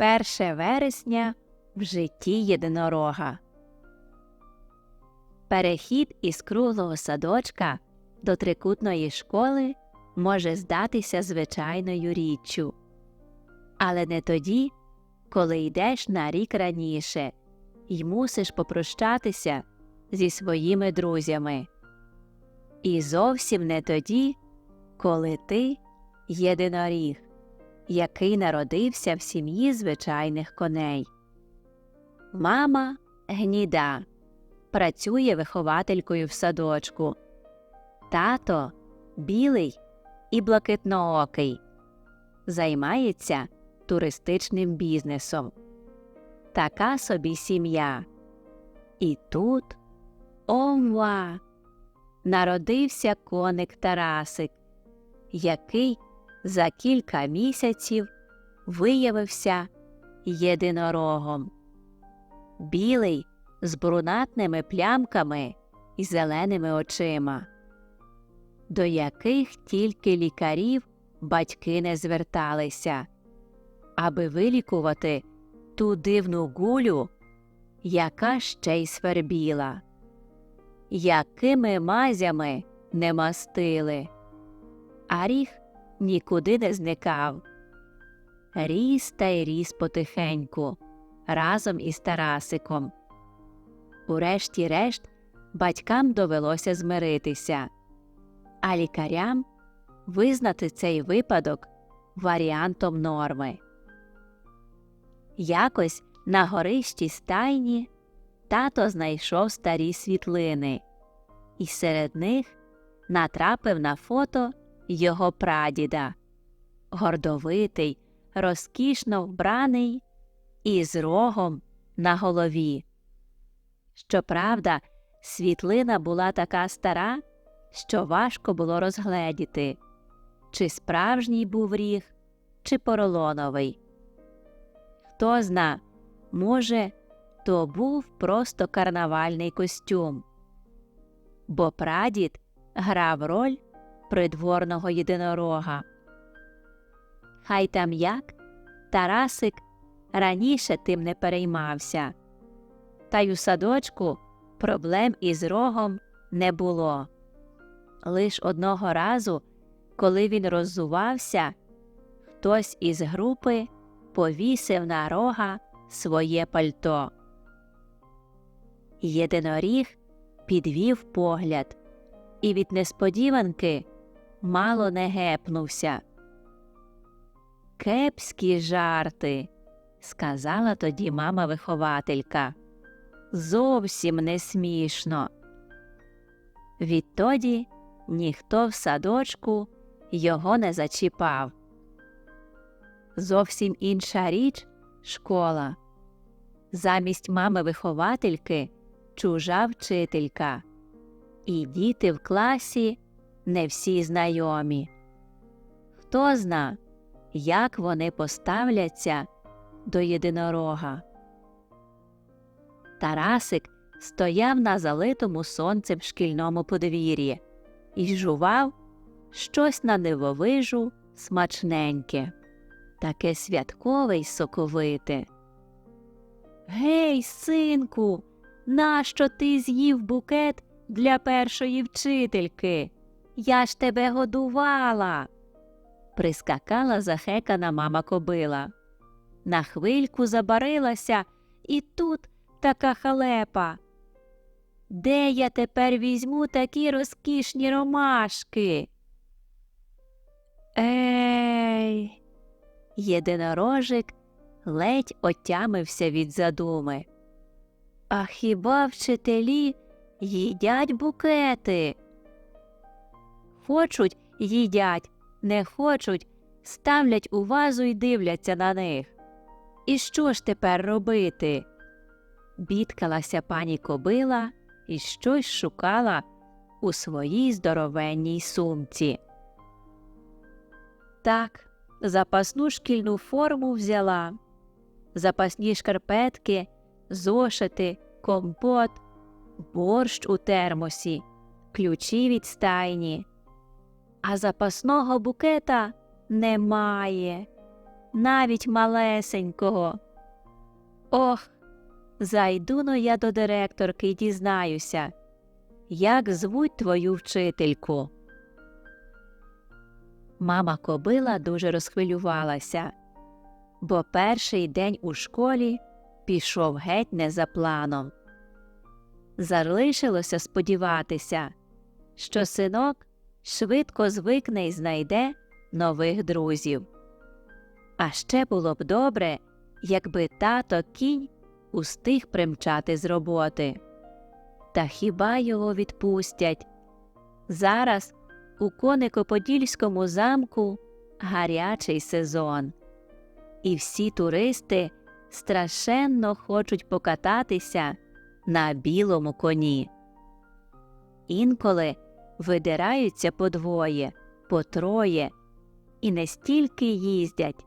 1 вересня в житті єдинорога. Перехід із круглого садочка до трикутної школи може здатися звичайною річчю. Але не тоді, коли йдеш на рік раніше і мусиш попрощатися зі своїми друзями. І зовсім не тоді, коли ти єдиноріг, який народився в сім'ї звичайних коней. Мама гніда працює вихователькою в садочку. Тато білий і блакитноокий, займається туристичним бізнесом. Така собі сім'я. І тут ова! Народився коник Тарасик, який за кілька місяців виявився єдинорогом. Білий з брунатними плямками і зеленими очима, до яких тільки лікарів батьки не зверталися, аби вилікувати ту дивну гулю, яка ще й свербіла. Якими мазями не мастили, а ріг нікуди не зникав. Ріс та й ріс потихеньку, разом із Тарасиком. Урешті-решт батькам довелося змиритися, а лікарям визнати цей випадок варіантом норми. Якось на горищі стайні тато знайшов старі світлини, і серед них натрапив на фото його прадіда, гордовитий, розкішно вбраний і з рогом на голові. Щоправда, світлина була така стара, що важко було розгледіти, чи справжній був ріг, чи поролоновий. Хто зна, може, то був просто карнавальний костюм, бо прадід грав роль придворного єдинорога. Хай там як Тарасик раніше тим не переймався, та й у садочку проблем із рогом не було. Лиш одного разу, коли він роззувався, хтось із групи повісив на рога своє пальто. Єдиноріг підвів погляд і від несподіванки мало не гепнувся. Кепські жарти, сказала тоді мама вихователька. Зовсім не смішно. Відтоді ніхто в садочку його не зачіпав. Зовсім інша річ школа. Замість мами виховательки чужа вчителька, і діти в класі не всі знайомі. Хто зна, як вони поставляться до єдинорога. Тарасик стояв на залитому сонцем шкільному подвір'ї і жував щось на дивовижу смачненьке, таке святкове й соковите. Гей, синку, нащо ти з'їв букет для першої вчительки? Я ж тебе годувала. Прискакала захекана мама кобила. На хвильку забарилася, і тут така халепа. Де я тепер візьму такі розкішні ромашки? Ей. Єдинорожик ледь отямився від задуми. А хіба вчителі їдять букети? Хочуть їдять, не хочуть, ставлять у вазу і дивляться на них. І що ж тепер робити? Бідкалася пані кобила і щось шукала у своїй здоровенній сумці. Так, запасну шкільну форму взяла, запасні шкарпетки, зошити, компот, борщ у термосі, ключі від стайні, а запасного букета немає. навіть малесенького. Ох, зайду но я до директорки і дізнаюся, як звуть твою вчительку. Мама кобила дуже розхвилювалася, бо перший день у школі пішов геть не за планом. Залишилося сподіватися, що синок швидко звикне і знайде нових друзів. А ще було б добре, якби тато кінь устиг примчати з роботи. Та хіба його відпустять? Зараз у Конико-Подільському замку гарячий сезон, і всі туристи страшенно хочуть покататися на білому коні. Інколи видираються по двоє, по троє і не стільки їздять,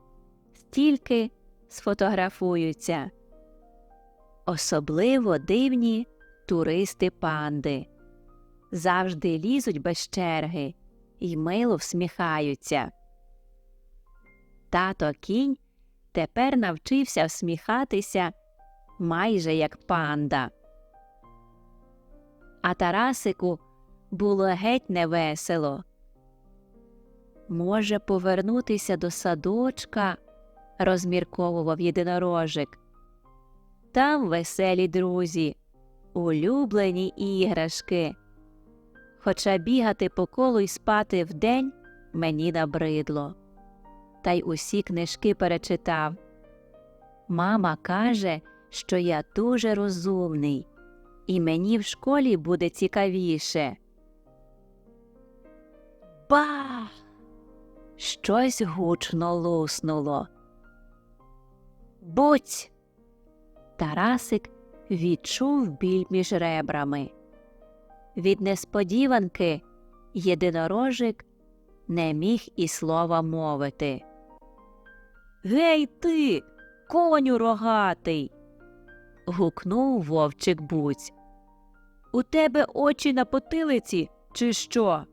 стільки сфотографуються. Особливо дивні туристи панди. Завжди лізуть без черги й мило всміхаються. Тато кінь тепер навчився всміхатися майже як панда. А Тарасику було геть невесело. Може повернутися до садочка, розмірковував єдинорожик. Там веселі друзі, улюблені іграшки. Хоча бігати по колу й спати вдень мені набридло. Та й усі книжки перечитав. Мама каже, що я дуже розумний, і мені в школі буде цікавіше. Бах! Щось гучно луснуло. Буць! Тарасик відчув біль між ребрами. Від несподіванки єдинорожик не міг і слова мовити. Гей ти, коню рогатий. гукнув вовчик буць. У тебе очі на потилиці, чи що?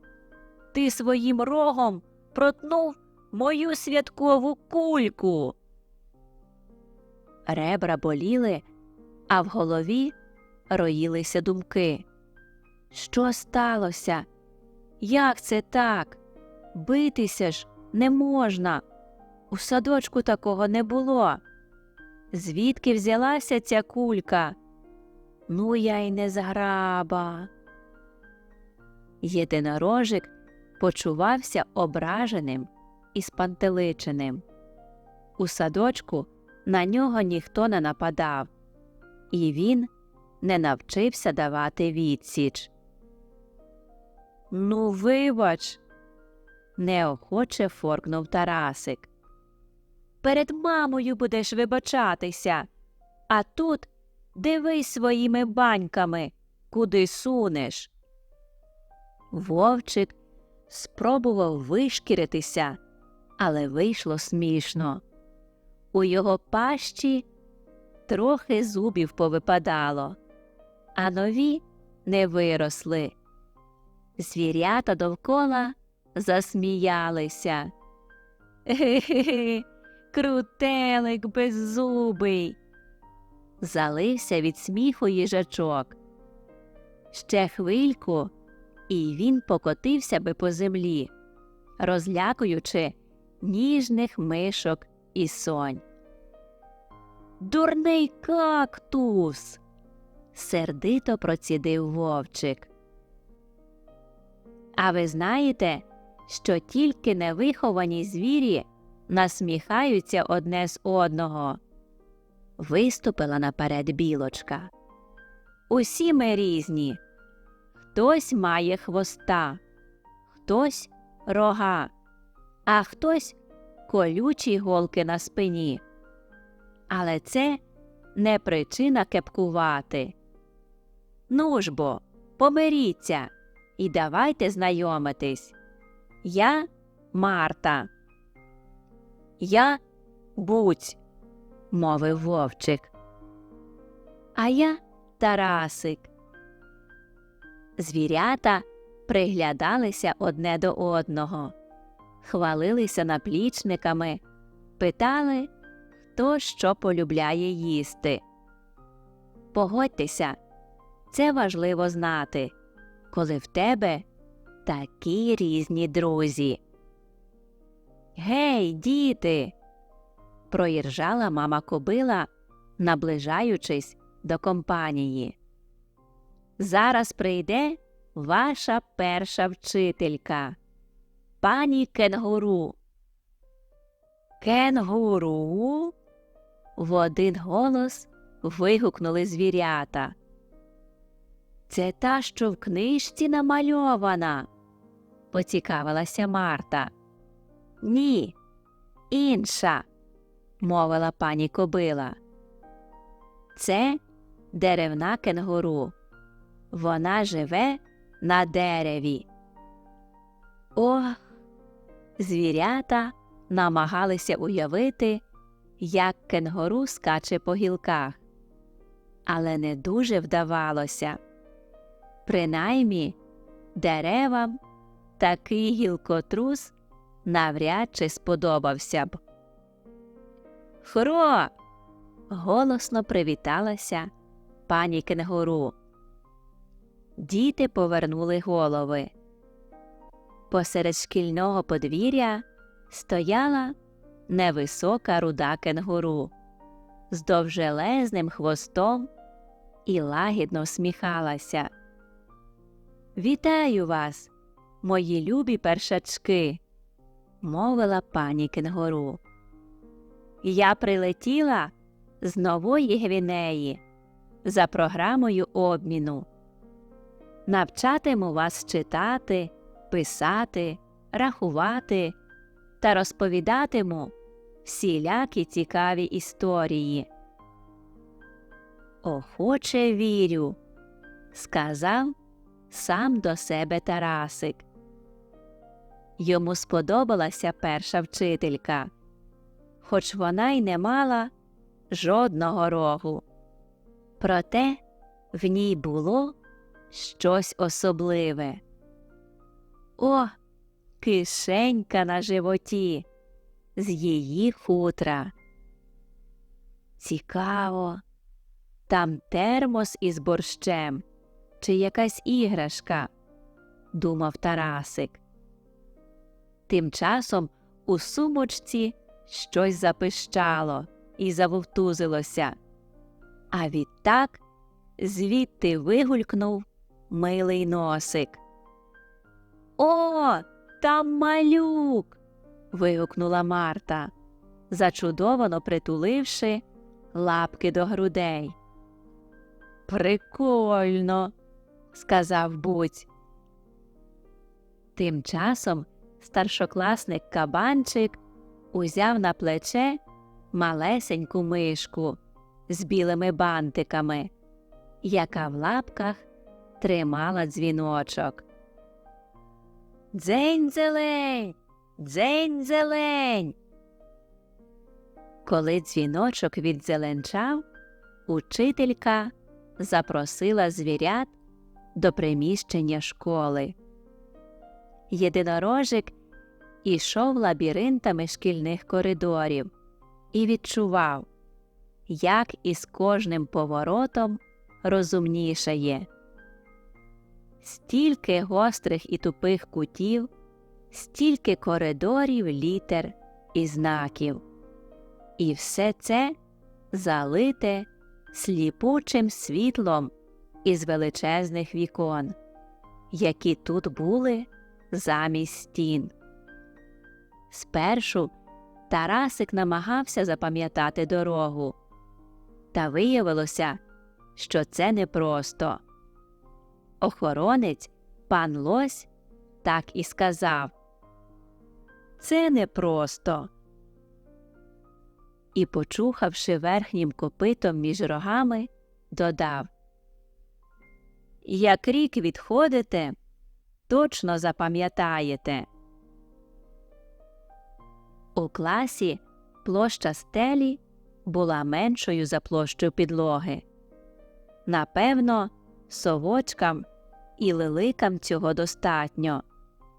Ти своїм рогом протнув мою святкову кульку. Ребра боліли, а в голові роїлися думки. Що сталося? Як це так? Битися ж не можна. У садочку такого не було. Звідки взялася ця кулька? Ну, я й не зграба. Єдинорожик почувався ображеним і спантеличеним. У садочку на нього ніхто не нападав, і він не навчився давати відсіч. Ну, вибач, неохоче форкнув Тарасик. Перед мамою будеш вибачатися, а тут дивись своїми баньками, куди сунеш. Вовчик спробував вишкіритися, але вийшло смішно. У його пащі трохи зубів повипадало, а нові не виросли. Звірята довкола засміялися. Ге-ге, крутелик беззубий. Залився від сміху їжачок. Ще хвильку, і він покотився би по землі, розлякуючи ніжних мишок і сонь. Дурний кактус. сердито процідив вовчик. А ви знаєте, що тільки невиховані звірі насміхаються одне з одного. Виступила наперед білочка. Усі ми різні. Хтось має хвоста, хтось рога, а хтось колючі голки на спині. Але це не причина кепкувати. Ну ж бо, помиріться і давайте знайомитись. Я Марта. Я Буць, мовив вовчик. А я Тарасик. Звірята приглядалися одне до одного, хвалилися наплічниками, питали, хто що полюбляє їсти. Погодьтеся, це важливо знати, коли в тебе такі різні друзі. Гей, діти. проіржала мама кобила, наближаючись до компанії. Зараз прийде ваша перша вчителька, пані кенгуру. Кенгуру? В один голос вигукнули звірята. Це та, що в книжці намальована, поцікавилася Марта. Ні, інша, мовила пані кобила. Це деревна кенгуру. Вона живе на дереві. Ох, звірята намагалися уявити, як кенгуру скаче по гілках, але не дуже вдавалося. Принаймні, деревам такий гілкотрус навряд чи сподобався б. Хро. голосно привіталася пані кенгуру. Діти повернули голови. Посеред шкільного подвір'я стояла невисока руда кенгуру з довжелезним хвостом і лагідно всміхалася. Вітаю вас, мої любі першачки, мовила пані кенгуру. Я прилетіла з нової Гвінеї за програмою обміну. Навчатиму вас читати, писати, рахувати та розповідатиму всілякі цікаві історії. Охоче вірю, сказав сам до себе Тарасик. Йому сподобалася перша вчителька, хоч вона й не мала жодного рогу. Проте в ній було щось особливе. О, кишенька на животі з її хутра. Цікаво, там термос із борщем чи якась іграшка, думав Тарасик. Тим часом у сумочці щось запищало і завовтузилося, а відтак звідти вигулькнув милий носик. О, там малюк. вигукнула Марта, зачудовано притуливши лапки до грудей. Прикольно, сказав Буць. Тим часом старшокласник кабанчик узяв на плече малесеньку мишку з білими бантиками, яка в лапках тримала дзвіночок. Дзень зелень, дзень зелень. Коли дзвіночок відзеленчав, учителька запросила звірят до приміщення школи. Єдинорожик ішов лабіринтами шкільних коридорів і відчував, як із кожним поворотом розумнішає. Стільки гострих і тупих кутів, стільки коридорів, літер і знаків. І все це залите сліпучим світлом із величезних вікон, які тут були замість стін. Спершу Тарасик намагався запам'ятати дорогу, та виявилося, що це непросто. Охоронець, пан Лось, так і сказав Це непросто. І, почухавши верхнім копитом між рогами, додав Як рік відходите, точно запам'ятаєте. У класі площа стелі була меншою за площу підлоги. Напевно, совочкам і лиликам цього достатньо,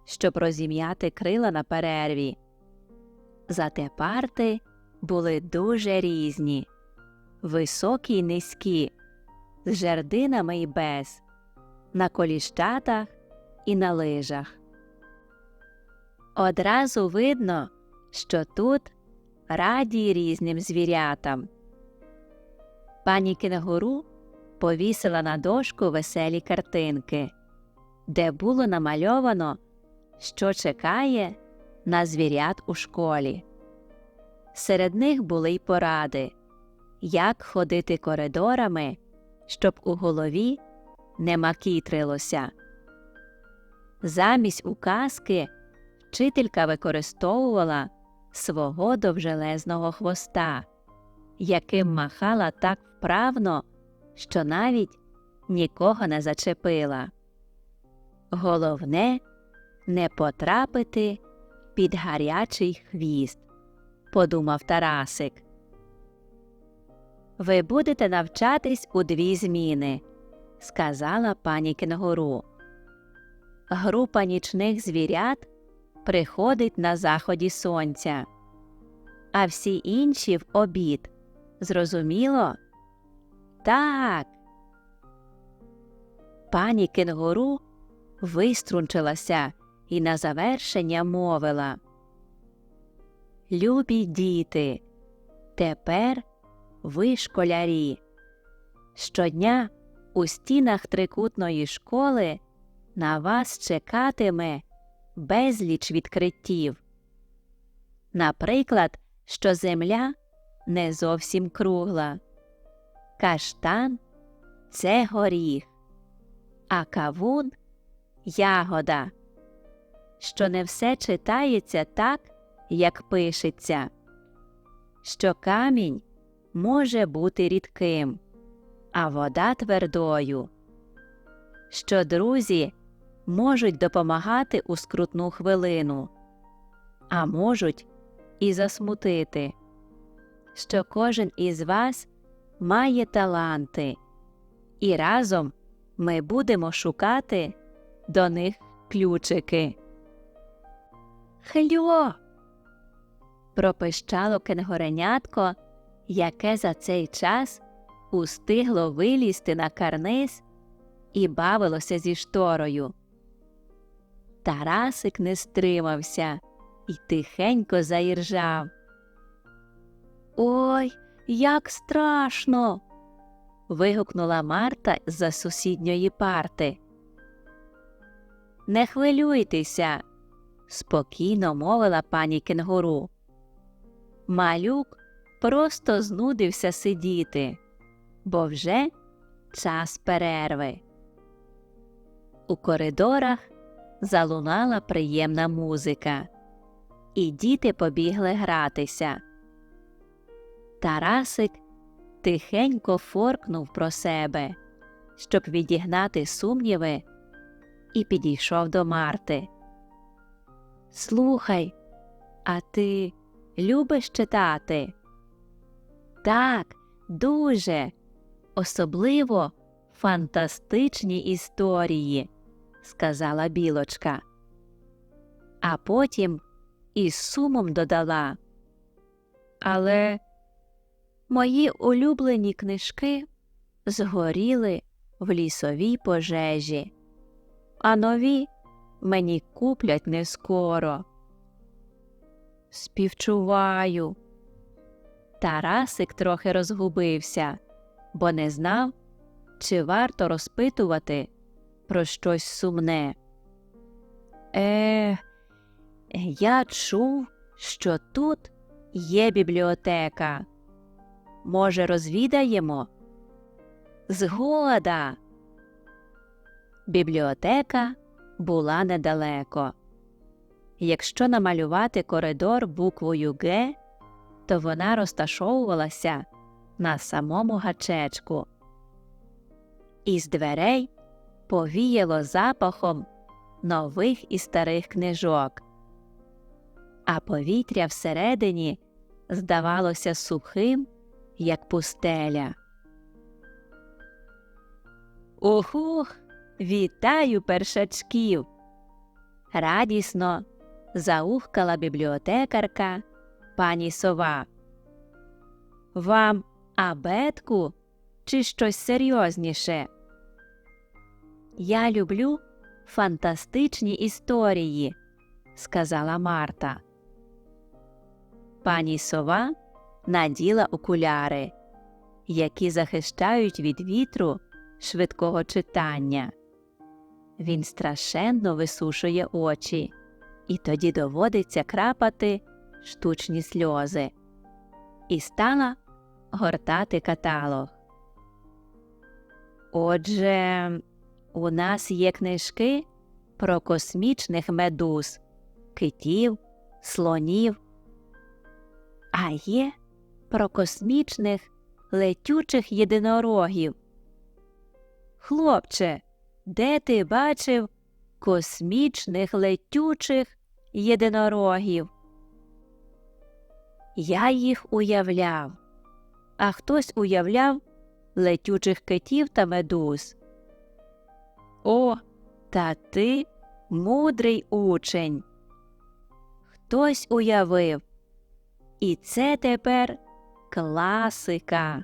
щоб розім'яти крила на перерві. Зате парти були дуже різні високі й низькі, з жердинами й без, на коліщатах і на лижах. Одразу видно, що тут раді різним звірятам. Пані кенгуру повісила на дошку веселі картинки, де було намальовано, що чекає на звірят у школі. Серед них були й поради, як ходити коридорами, щоб у голові не макітрилося. Замість указки вчителька використовувала свого довжелезного хвоста, яким махала так вправно, що навіть нікого не зачепила. Головне не потрапити під гарячий хвіст, подумав Тарасик. Ви будете навчатись у дві зміни, сказала пані кенгуру. Група нічних звірят приходить на заході сонця, а всі інші в обід. Зрозуміло? Так. Пані кенгуру виструнчилася і на завершення мовила Любі діти, тепер ви школярі. Щодня у стінах трикутної школи на вас чекатиме безліч відкриттів. Наприклад, що земля не зовсім кругла, каштан це горіх, а кавун ягода, що не все читається так, як пишеться, що камінь може бути рідким, а вода твердою, що друзі можуть допомагати у скрутну хвилину, а можуть і засмутити, що кожен із вас має таланти, і разом ми будемо шукати до них ключики. Хльо. пропищало кенгуренятко, яке за цей час устигло вилізти на карниз і бавилося зі шторою. Тарасик не стримався і тихенько заіржав. Ой, як страшно. вигукнула Марта з-за сусідньої парти. Не хвилюйтеся, спокійно мовила пані кенгуру. Малюк просто знудився сидіти, бо вже час перерви. У коридорах залунала приємна музика, і діти побігли гратися. Тарасик тихенько форкнув про себе, щоб відігнати сумніви, і підійшов до Марти. Слухай, а ти любиш читати? Так, дуже, особливо фантастичні історії, сказала білочка. А потім із сумом додала. Але мої улюблені книжки згоріли в лісовій пожежі, а нові мені куплять не скоро. Співчуваю. Тарасик трохи розгубився, бо не знав, чи варто розпитувати про щось сумне. Е, я чув, що тут є бібліотека. Може, розвідаємо? Згода. Бібліотека була недалеко. Якщо намалювати коридор буквою Г, то вона розташовувалася на самому гачечку. Із дверей повіяло запахом нових і старих книжок, а повітря всередині здавалося сухим, як пустеля. Ухух, вітаю першачків. Радісно заухкала бібліотекарка пані сова, Вам абетку чи щось серйозніше? Я люблю фантастичні історії, сказала Марта. Пані сова наділа окуляри, які захищають від вітру швидкого читання. Він страшенно висушує очі, і тоді доводиться крапати штучні сльози. І стала гортати каталог. Отже, у нас є книжки про космічних медуз, китів, слонів, а є про космічних летючих єдинорогів. Хлопче, де ти бачив космічних летючих єдинорогів? Я їх уявляв, а хтось уявляв летючих китів та медуз. О, та ти мудрий учень. Хтось уявив. І це тепер класика.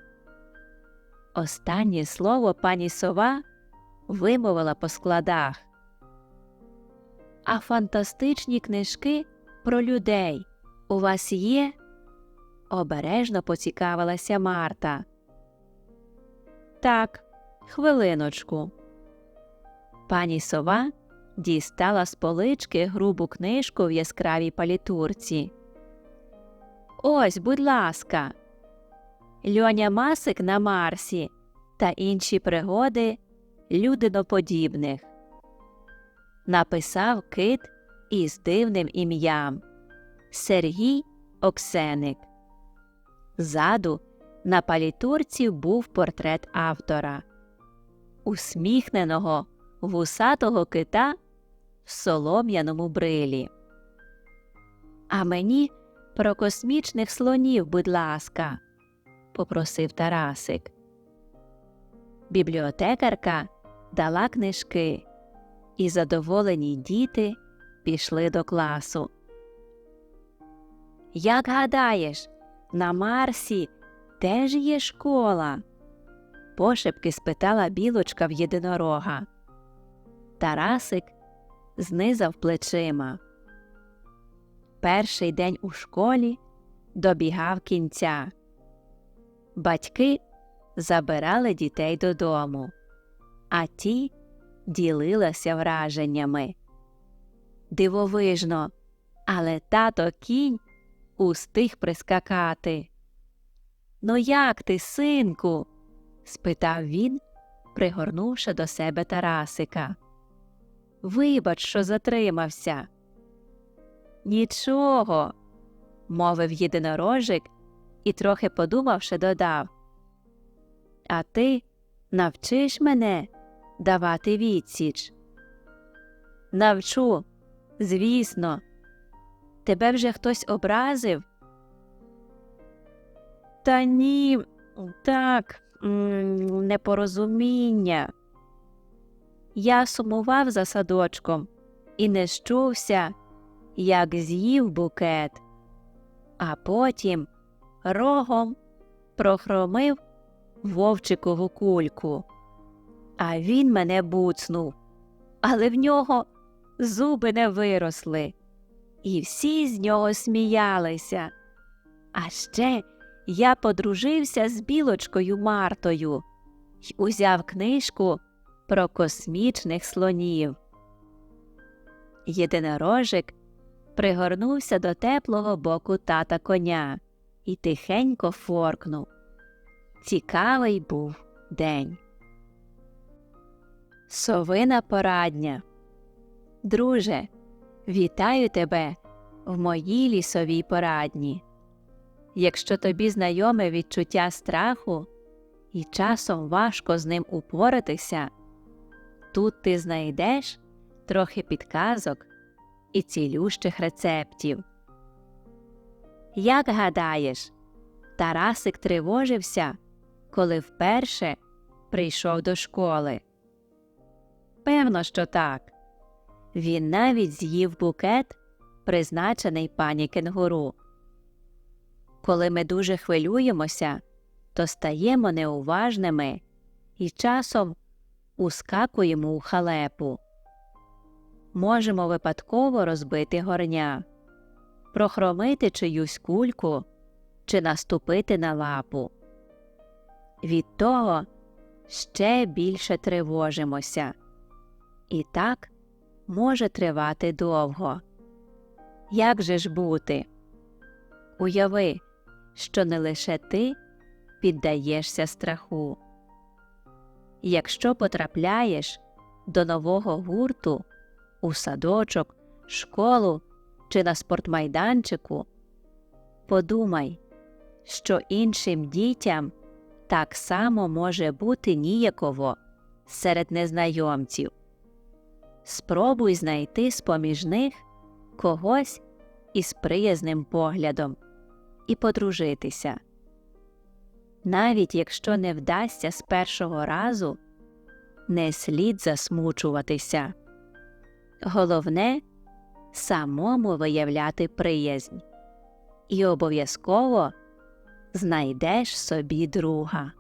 Останнє слово пані сова вимовила по складах. А фантастичні книжки про людей у вас є? обережно поцікавилася Марта. Так, хвилиночку. Пані сова дістала з полички грубу книжку в яскравій палітурці. Ось, будь ласка. Льоня Масик на Марсі та інші пригоди людиноподібних. Написав кит із дивним ім'ям Сергій Оксеник. Ззаду на палітурці був портрет автора усміхненого вусатого кита в солом'яному брилі. А мені про космічних слонів, будь ласка, попросив Тарасик. Бібліотекарка дала книжки, і задоволені діти пішли до класу. Як гадаєш, на Марсі теж є школа? пошепки спитала білочка в єдинорога. Тарасик знизав плечима. Перший день у школі добігав кінця. Батьки забирали дітей додому, а ті ділилися враженнями. Дивовижно, але тато кінь устиг прискакати. Ну, як ти, синку? спитав він, пригорнувши до себе Тарасика. Вибач, що затримався. Нічого, мовив єдинорожик і, трохи подумавши, додав. А ти навчиш мене давати відсіч? Навчу, звісно. Тебе вже хтось образив? Та ні, так, непорозуміння. Я сумував за садочком і не щувся, як з'їв букет, а потім рогом прохромив вовчикову кульку. А він мене буцнув, але в нього зуби не виросли, і всі з нього сміялися. А ще я подружився з білочкою Мартою й узяв книжку про космічних слонів. Єдинорожик пригорнувся до теплого боку тата коня і тихенько форкнув. Цікавий був день. Совина порадня. Друже, вітаю тебе в моїй лісовій порадні. Якщо тобі знайоме відчуття страху і часом важко з ним упоратися, тут ти знайдеш трохи підказок і цілющих рецептів. Як гадаєш, Тарасик тривожився, коли вперше прийшов до школи? Певно, що так. Він навіть з'їв букет, призначений пані кенгуру. Коли ми дуже хвилюємося, то стаємо неуважними і часом ускакуємо у халепу. Можемо випадково розбити горня, прохромити чиюсь кульку чи наступити на лапу. Від того ще більше тривожимося. І так може тривати довго. Як же ж бути? Уяви, що не лише ти піддаєшся страху. Якщо потрапляєш до нового гурту у садочок, школу чи на спортмайданчику, подумай, що іншим дітям так само може бути ніяково серед незнайомців. Спробуй знайти з-поміж них когось із приязним поглядом і подружитися. Навіть якщо не вдасться з першого разу, не слід засмучуватися. Головне самому виявляти приязнь і обов'язково знайдеш собі друга.